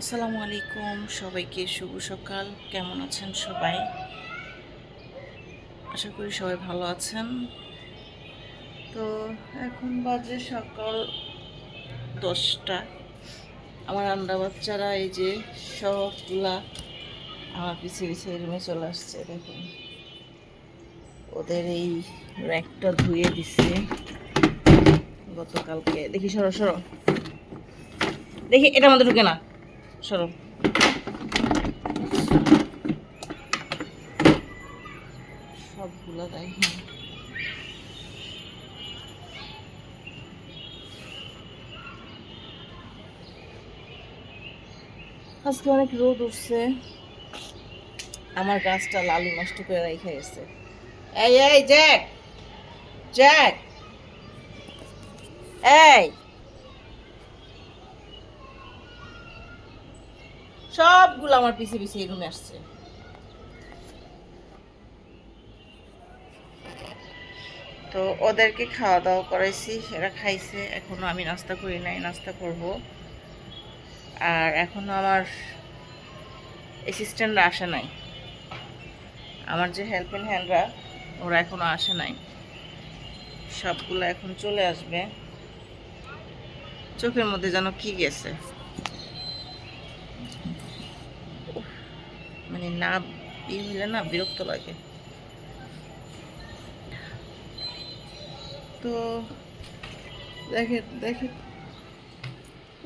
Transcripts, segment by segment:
আসসালামু আলাইকুম, সবাইকে শুভ সকাল। কেমন আছেন সবাই? আশা করি সবাই ভালো আছেন। তো এখন বাজে সকাল দশটা। আমার আন্ডা বাচ্চারা এই যে সবগুলা আমার পিছিয়ে পিছিয়ে রুমে চলে আসছে, দেখুন। ওদের এই র্যাকটা ধুয়ে দিছে গতকালকে। দেখি সরো সরো। দেখি, এটা আমাদের ঢুকে না। সরো। সবগুলো দেখেন আজকে অনেক রোদ উঠছে। আমার গাছটা লালু নষ্ট করে রেখে গেছে। এই এই, জ্যাক! জ্যাক! এই! সবগুলো আমার পিছিয়ে পিছিয়ে রুমে আসছে। তো ওদেরকে খাওয়া দাওয়া করাইছি, এরা খাইছে, এখনও আমি নাস্তা করি নাই, নাস্তা করব। আর এখনও আমার অ্যাসিস্ট্যান্টরা আসে নাই। আমার যে হেল্পিং হ্যান্ডরা ওরা এখনও আসে নাই। সবগুলো এখন চলে আসবে। চোখের মধ্যে যেন কি গেছে। মানে না হইলে না বিরক্ত লাগে। তো দেখেন দেখেন।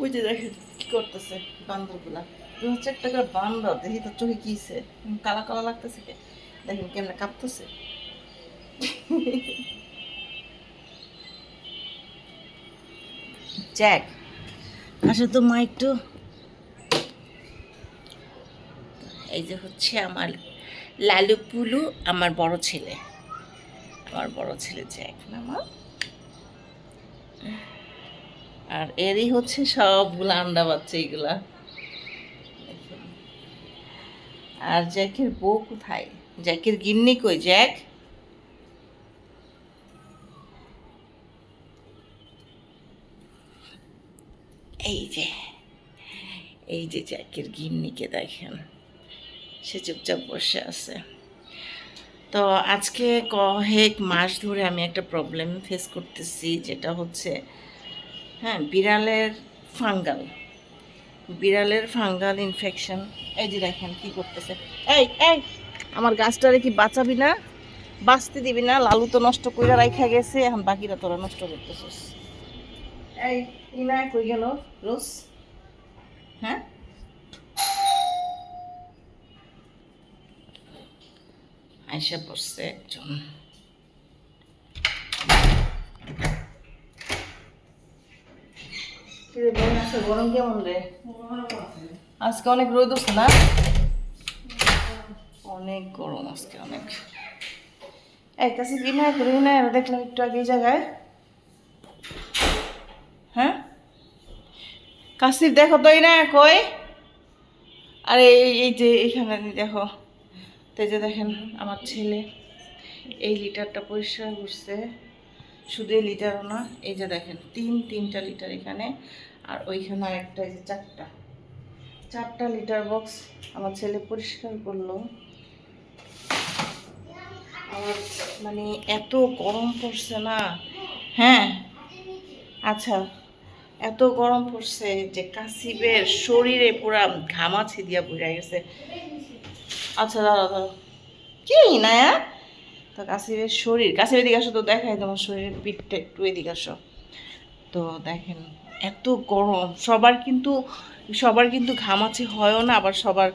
ওই যে দেখেন কি করতেছে বান্দরগুলা। দু হাজার টাকার বান্দর দেখি তো চোখে কিছে কালা কালা লাগতেছে কে? দেখেন কেমনে কাঁপতেছে। জ্যাক আসলে তো মা একটু। এই যে হচ্ছে আমার লালু পুলু, আমার বড় ছেলে। আমার বড় ছেলে জ্যাক না মা আর এরই হচ্ছে সবগুলো আন্ডা বাচ্চা এইগুলা আর জ্যাকের বউ কোথায়? জ্যাকের গিন্নি কই? জ্যাক? এই যে এই যে জ্যাকের গিন্নিকে দেখেন। সে চুপচাপ বসে আছে। তো আজকে কয়েক মাস ধরে আমি একটা প্রবলেম ফেস করতেছি, যেটা হচ্ছে হ্যাঁ বিড়ালের ফাঙ্গাল বিড়ালের ফাঙ্গাল ইনফেকশন এই যে দেখেন কি করতেছে। এই এই, আমার গাছটারে কি বাঁচাবি না? বাঁচতে দিবি না, লালু তো নষ্ট কইরা রাইখা গেছে, এখন বাকিরা তোরা নষ্ট করতেছিস। এই ইনা কই গেল? রোজ? হ্যাঁ? আইসা পড়ছে একজন। আজকে গরম কেমন রে? আজকে অনেক রোদ উঠছে না? অনেক গরম আজকে অনেক। এই কাছে বিনা করি না দেখলাম একটু আগে এই জায়গায়। হ্যাঁ? কাশির দেখো তো না কই? আরে এই এই যে এইখানে দেখো। তো এই যে দেখেন আমার ছেলে এই লিটারটা পরিষ্কার করছে। শুধু এই লিটারও না, এই যে দেখেন, তিন, তিনটা লিটার এখানে, আর ওইখানে একটা এই যে চারটা। চারটা লিটার বক্স আমার ছেলে পরিষ্কার করল। আমার মানে এত গরম পড়ছে না। হ্যাঁ? আচ্ছা এত গরম পড়ছে যে কাশিবের শরীরে পুরা ঘামাছি দিয়া বুঝা গেছে। আচ্ছা দাঁড়া দাঁড়া কি, নায়া? তো কাশিবের শরীর কাশির এদিকে আসো তো, দেখাই তোমার শরীরের পিঠটা একটু এদিকে আসো। তো দেখেন, এত গরম, সবার কিন্তু সবার কিন্তু ঘামাচি হয়ও না, আবার সবার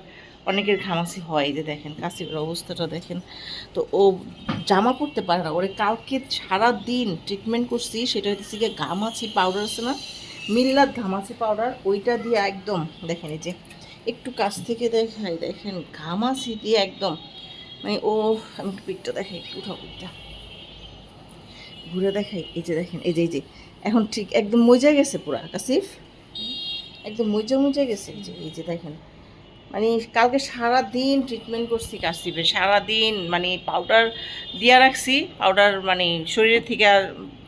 অনেকের ঘামাচি হয়। যে দেখেন কাশিবের অবস্থাটা দেখেন। তো ও জামা পরতে পারে না, ওরে কালকে সারা দিন ট্রিটমেন্ট করছি, সেটা হচ্ছে গিয়ে ঘামাচি পাউডার আছে না মিল্লার ঘামাচি পাউডার ওইটা দিয়ে একদম, দেখেন এই যে একটু কাছ থেকে দেখাই, দেখেন, ঘামাচি দিয়ে একদম মানে ও, আমি পিঠটা দেখাই উঠাও পিঠটা। ঘুরে দেখাই, এই যে দেখেন, এই যে এই যে, এখন ঠিক একদম মজা গেছে পুরা, কাসিফ? একদম মজা মজা গেছে, এই যে এই যে দেখেন। মানে কালকে সারা দিন ট্রিটমেন্ট করছি কাশিবে সারা দিন মানে পাউডার দিয়া রাখছি পাউডার মানে শরীরের থেকে আর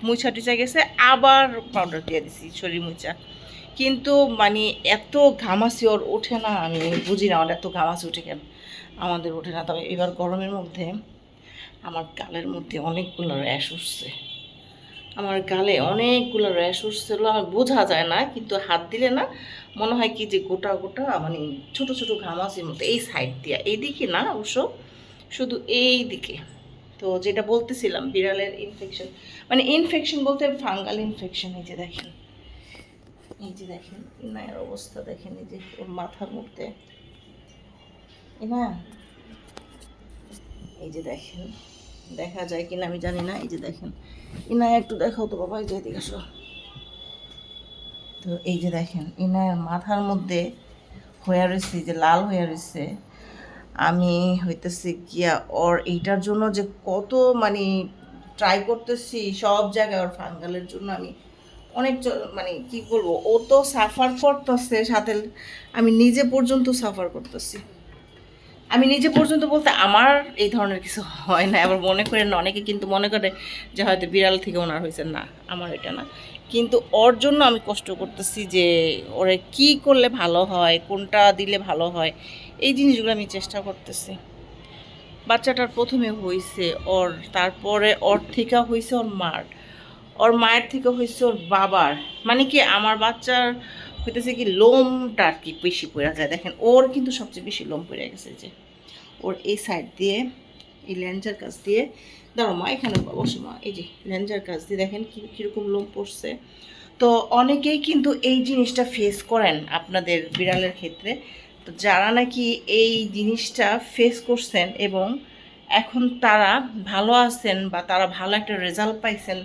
মুছা টুচা গেছে, আবার পাউডার দিয়ে দিছি, শরীর মুছা কিন্তু মানে এত ঘামাসি ওর ওঠে না, আমি বুঝি না ওর এত ঘামাসি ওঠে কেন? আমাদের ওঠে না। তবে এবার গরমের মধ্যে আমার গালের মধ্যে অনেকগুলো র্যাশ উঠছে। আমার গালে অনেকগুলো র্যাশ উঠছিল আমার বোঝা যায় না, কিন্তু হাত দিলে না মনে হয় কি যে গোটা গোটা মানে ছোট ছোট ঘামাসির মতো। এই সাইড দিয়ে। এইদিকে না অবশ্য, শুধু এই দিকে তো যেটা বলতেছিলাম, বিড়ালের ইনফেকশন মানে ইনফেকশন বলতে ফাঙ্গাল ইনফেকশন এই যে দেখেন। এই যে দেখেন ইনায়ের অবস্থা দেখেন, এই যে ওর মাথার মধ্যে। এই যে দেখেন, দেখা যায় কিনা আমি জানি না, এই যে দেখেন। ইনায় একটু দেখাও তো বাবা, এই যে আসো। তো এই যে দেখেন, ইনায়ের মাথার মধ্যে হয়ে রয়েছে যে লাল হয়ে রয়েছে। আমি হইতেছি গিয়া ওর এইটার জন্য যে কত মানে ট্রাই করতেছি, সব জায়গায় ওর ফাঙ্গালের জন্য আমি অনেক মানে কি বলব, ও তো সাফার করতেছে সাথে, আমি নিজে পর্যন্ত সাফার করতেছি। আমি নিজে পর্যন্ত বলতে আমার এই ধরনের কিছু হয় না, আবার মনে করেন না, অনেকে কিন্তু মনে করে যে হয়তো বিড়াল থেকে ওনার হয়েছে। না, আমার এটা না। কিন্তু ওর জন্য আমি কষ্ট করতেছি যে ওরে কি করলে ভালো হয়, কোনটা দিলে ভালো হয়, এই জিনিসগুলো আমি চেষ্টা করতেছি। বাচ্চাটার প্রথমে হয়েছে ওর, তারপরে ওর থেকে হয়েছে ওর মার। ওর মায়ের থেকে হয়েছে ওর বাবার। মানে কি আমার বাচ্চার হইতেছে কি লোমটা আর কি বেশি পড়ে যায়। দেখেন, ওর কিন্তু সবচেয়ে বেশি লোম পড়ে গেছে যে। ওর এই সাইড দিয়ে, এই ল্যাঞ্জার কাছ দিয়ে দাঁড়ো মা, এখানে বসো মা। এই যে ল্যাঞ্জার কাছ দিয়ে দেখেন কি, কীরকম লোম পড়ছে। তো অনেকেই কিন্তু এই জিনিসটা ফেস করেন আপনাদের বিড়ালের ক্ষেত্রে। তো যারা নাকি এই জিনিসটা ফেস করছেন এবং এখন তারা ভালো আছেন বা তারা ভালো একটা রেজাল্ট পাইছেন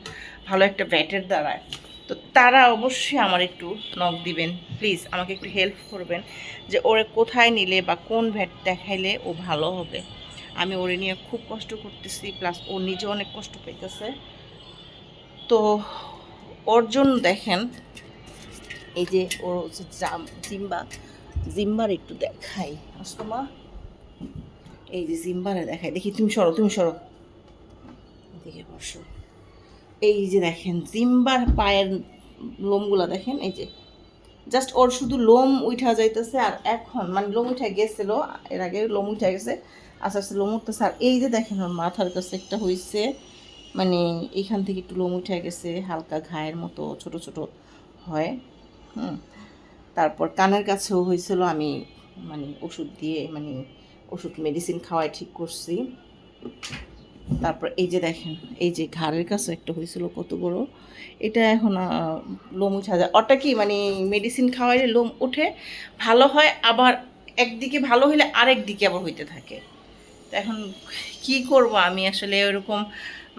ভালো একটা ব্যাটের দ্বারায়। তো তারা অবশ্যই আমার একটু নক দিবেন। প্লিজ আমাকে একটু হেল্প করবেন যে ওরে কোথায় নিলে বা কোন ভ্যাট দেখাইলে ও ভালো হবে। আমি ওরে নিয়ে খুব কষ্ট করতেছি প্লাস ও নিজে অনেক কষ্ট পাইতেছে। তো ওর জন্য দেখেন, এই যে ওর হচ্ছে জাম- জিম্বা। জিম্বার একটু দেখাই। আসমা, এই যে জিম্বারে দেখাই। দেখি, তুমি সরো তুমি সরো। দেখে বসো। এই যে দেখেন, জিম্বার পায়ের লোমগুলা দেখেন, এই যে। জাস্ট ওর শুধু লোম উঠা যাইতেছে, আর এখন মানে লোম উঠে গেছিল, এর আগে লোম উঠে গেছে, আস্তে আস্তে লোম উঠতেছে। আর এই যে দেখেন, ওর মাথার কাছে একটা হয়েছে মানে এইখান থেকে একটু লোম উঠে গেছে, হালকা ঘায়ের মতো, ছোট ছোট হয়, হুম। তারপর কানের কাছেও হয়েছিল আমি মানে ওষুধ দিয়ে মানে ওষুধ মেডিসিন খাওয়াই ঠিক করছি। তারপর এই যে দেখেন, এই যে ঘাড়ের কাছে একটা হয়েছিল কত বড়, এটা এখন লোম উঠা যায়। ওটা কি মানে মেডিসিন খাওয়াইলে লোম উঠে, ভালো হয়, আবার একদিকে ভালো হইলে আরেক দিকে আবার হইতে থাকে। তো এখন কি করব আমি আসলে ওরকম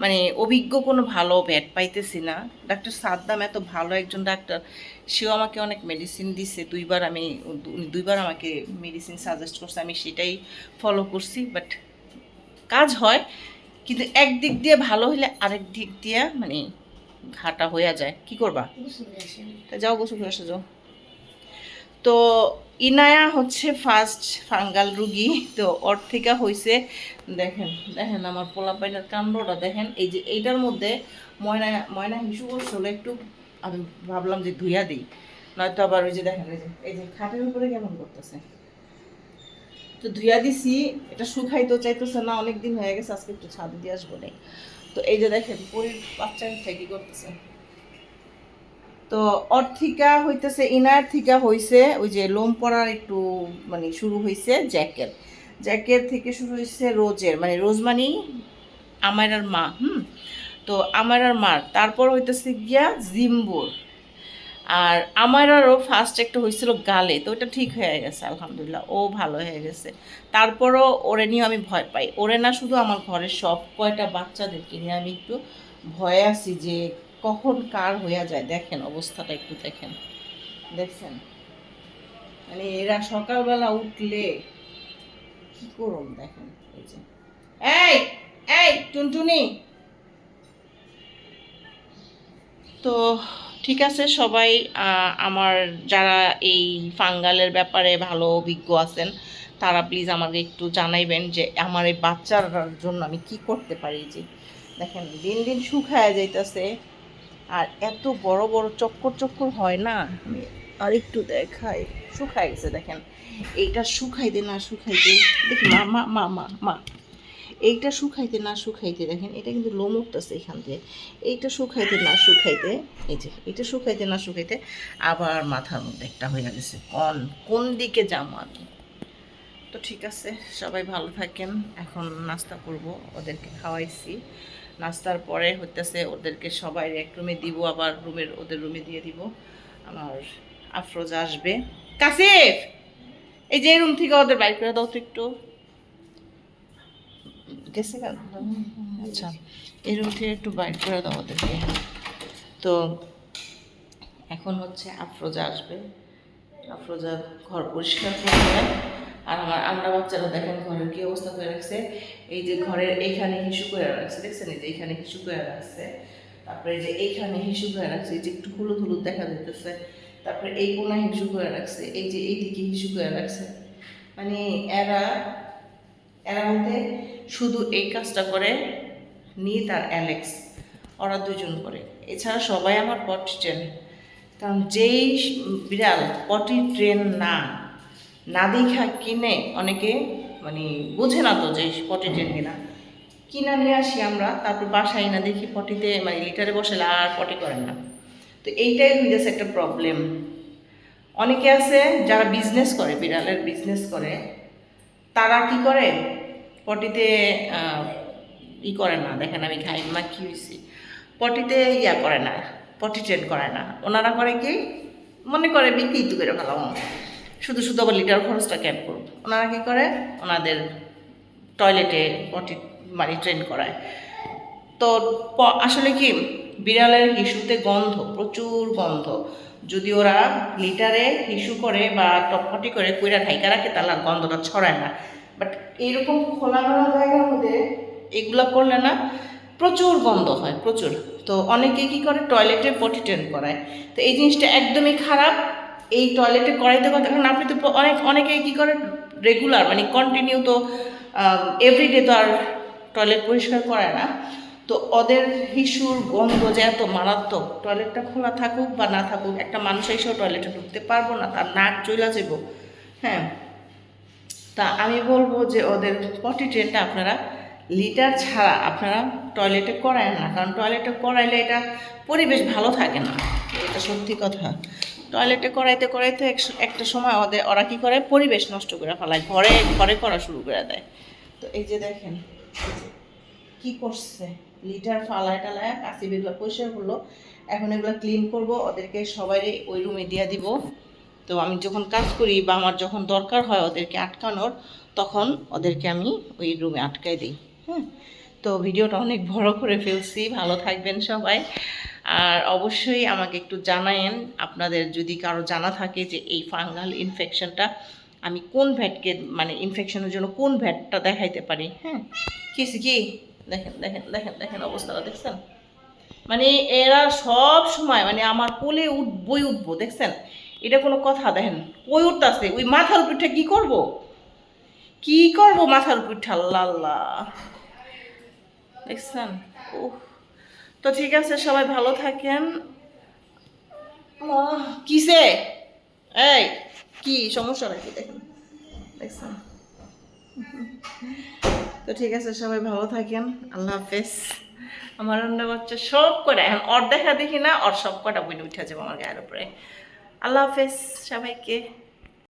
মানে অভিজ্ঞ কোনো ভালো ভ্যাট পাইতেছি না। ডাক্তার সাদ্দাম এত ভালো একজন ডাক্তার, সেও আমাকে অনেক মেডিসিন দিছে। দুইবার আমি দুইবার আমাকে মেডিসিন সাজেস্ট করছে, আমি সেটাই ফলো করছি বাট কাজ হয় কিন্তু একদিক দিয়ে ভালো হলে আরেক দিক দিয়ে মানে ঘাটা হয়ে যায়। কি করবা? তা যাও গোসল করে যাও। তো ইনায়া হচ্ছে ফার্স্ট ফাঙ্গাল রুগী। তো ওর থেকে হয়েছে দেখেন দেখেন আমার পোলা পাইনার কাণ্ডটা দেখেন, এই যে এইটার মধ্যে ময়না ময়না হিসু করছিল একটু আমি ভাবলাম যে ধুইয়া দিই। নয়তো আবার ওই যে দেখেন, এই যে এই যে খাটের উপরে কেমন করতেছে? তো ধুইয়া দিছি, এটা শুকাইতে চাইতেছে না অনেক দিন হয়ে গেছে, আজকে একটু ছাদে দিয়ে আসব নেই। তো এই যে দেখেন, পরির বাচ্চা কি করতেছে। তো অর্থিকা হইতেছে, ইনার থিকা হইছে, ওই যে লোম পড়ার একটু মানে শুরু হইছে জ্যাকের জ্যাকের থেকে শুরু হইছে রোজের মানে রোজ মানি আমার আর মা, হুম? তো আমার আর মার। তারপর হইতেছে গিয়া জিম্বুর। আর আমার আরও ফার্স্ট একটা হয়েছিল গালে, তো ওটা ঠিক হয়ে গেছে, আলহামদুলিল্লাহ। ও ভালো হয়ে গেছে। তারপরও ওরে নিয়ে আমি ভয় পাই। ওরে না শুধু আমার ঘরের সব কয়টা বাচ্চাদেরকে নিয়ে আমি একটু ভয়ে আছি যে কখন কার হয়ে যায়। দেখেন অবস্থাটা একটু দেখেন। দেখছেন? মানে এরা সকালবেলা উঠলে কি করুন দেখেন? এই যে। এই এই টুনটুনি! তো ঠিক আছে, সবাই আমার যারা এই ফাঙ্গালের ব্যাপারে ভালো অভিজ্ঞ আছেন, তারা প্লিজ আমাকে একটু জানাইবেন যে আমার এই বাচ্চার জন্য আমি কি করতে পারি যে। দেখেন, দিন দিন শুকায় যাইতেছে, আর এত বড় বড় চক্কর চক্কর হয় না? আর একটু দেখাই। শুকাই গেছে, দেখেন। এইটা শুকাইতে না শুকাইতে দেখি মা মা মা মা মা। এইটা শুকাইতে না শুকাইতে, দেখেন, এটা কিন্তু লোম উঠতেছে এখান দিয়ে। এইটা শুকাইতে না শুকাইতে, এই যে, এটা শুকাইতে না শুকাইতে আবার মাথার মধ্যে একটা হয়ে গেছে। কোন কোন দিকে যাব আমি? তো ঠিক আছে, সবাই ভালো থাকেন। এখন নাস্তা করব, ওদেরকে খাওয়াইছি। নাস্তার পরে হইতেছে ওদেরকে সবাই এক রুমে দিব, আবার রুমের, ওদের রুমে দিয়ে দিব। আমার আফরোজ আসবে। কাসিফ! এই যে রুম থেকে ওদের বাইক করে দাও তো একটু। গেছে আচ্ছা রুম থেকে একটু বাইর করে দাও ওদেরকে। তো এখন হচ্ছে আফরোজা আসবে। আফরোজা ঘর পরিষ্কার করবে আর আমার আমরা বাচ্চারা দেখেন ঘরের কি অবস্থা করে রাখছে। এই যে ঘরের এইখানে হিসু করে রাখছে দেখছেন এই যে এইখানে হিসু করে রাখছে। তারপরে যে এইখানে হিসু করে রাখছে এই যে একটু হলুদ হলুদ দেখা যেতেছে তারপরে এই কোনায় হিসু করে রাখছে এই যে এইদিকে হিসু করে রাখছে। মানে এরা এরা মধ্যে শুধু এই কাজটা করে নিত আর অ্যালেক্স। ওরা দুজন করে। এছাড়া সবাই আমার পটি ট্রেন। কারণ যেই বিড়াল পটি ট্রেন না না দেখা কিনে অনেকে মানে বোঝে না তো যে পটি ট্রেন কিনা। কিনা নিয়ে আসি আমরা, তারপর বাসায় না দেখি পটিতে মানে লিটারে বসে আর পটি করেন না। তো এইটাই হয়ে গেছে একটা প্রবলেম অনেকে আছে যারা বিজনেস করে, বিড়ালের বিজনেস করে তারা কি করে? পটিতে ই করে না, দেখেন আমি খাই, মা কি হয়েছি পটিতে ইয়া করে না, পটি ট্রেন করে না। ওনারা করে কি? মনে করে বিক্রি তো করে ফেলাম। শুধু শুধু আবার লিটার খরচটা ক্যাপ করব? ওনারা কি করে? ওনাদের টয়লেটে পটি মানে ট্রেন করায়। তো আসলে কি? বিড়ালের হিসুতে গন্ধ, প্রচুর গন্ধ। যদি ওরা লিটারে হিসু করে বা টপপটি করে কইরা ঢাইকা রাখে, তাহলে আর গন্ধটা ছড়ায় না। বাট এইরকম খোলামেলা জায়গার মধ্যে এগুলা করলে না প্রচুর গন্ধ হয়, প্রচুর। তো অনেকে কি করে? টয়লেটে পটি ট্রেন করায়। তো এই জিনিসটা একদমই খারাপ। এই টয়লেটে করাইতে কথা কারণ আপনি তো অনেক অনেকে কি করে? রেগুলার মানে কন্টিনিউ তো এভরিডে তো আর টয়লেট পরিষ্কার করে না। তো ওদের হিসুর গন্ধ যে এত মারাত্মক টয়লেটটা খোলা থাকুক বা না থাকুক, একটা মানুষ এসেও টয়লেটে ঢুকতে পারব না, তার নাক চলে যাব। হ্যাঁ। তা আমি বলব যে ওদের পটি ট্রেনটা আপনারা লিটার ছাড়া আপনারা টয়লেটে করায় না, কারণ টয়লেটে করাইলে এটা পরিবেশ ভালো থাকে না। এটা সত্যি কথা। টয়লেটে করাইতে করাইতে এক- একটা সময় ওদের, ওরা কী করে? পরিবেশ নষ্ট করে ফেলায়, ঘরে ঘরে করা শুরু করে দেয়। তো এই যে দেখেন, কি করছে? লিটার ফালায় টালায় কাশি বেগুলো পরিষ্কার করল। এখন এগুলো ক্লিন করব, ওদেরকে সবাই ওই রুমে দিয়ে দিব। তো আমি যখন কাজ করি বা আমার যখন দরকার হয় ওদেরকে আটকানোর, তখন ওদেরকে আমি ওই রুমে আটকাই দিই। হ্যাঁ তো ভিডিওটা অনেক বড় করে ফেলছি, ভালো থাকবেন সবাই। আর অবশ্যই আমাকে একটু জানায়েন, আপনাদের যদি কারও জানা থাকে যে এই ফাঙ্গাল ইনফেকশনটা আমি কোন ভ্যাটকে মানে ইনফেকশনের জন্য কোন ভ্যাটটা দেখাইতে পারি। হ্যাঁ কিসি কি? দেখেন দেখেন দেখেন দেখেন অবস্থাটা, দেখছেন? মানে এরা সব সময় মানে আমার কোলে উঠবই উঠবো, দেখছেন? এটা কোনো কথা, দেখেন কই উঠতেছে, ওই মাথার উপরটা কি করব? কি করব মাথার উপরটা? আল্লাহ দেখছেন? ও তো ঠিক আছে, সবাই ভালো থাকেন। কিসে? এই, কি সমস্যা নাকি দেখেন, দেখছেন? তো ঠিক আছে, সবাই ভালো থাকেন। আল্লাহ হাফেজ। আমার রান্না বাচ্চা সব করে এখন অর দেখা দেখি না, অর সব কটা বইনে উঠে যাব আমার গায়ের উপরে। আল্লাহ হাফেজ সবাইকে।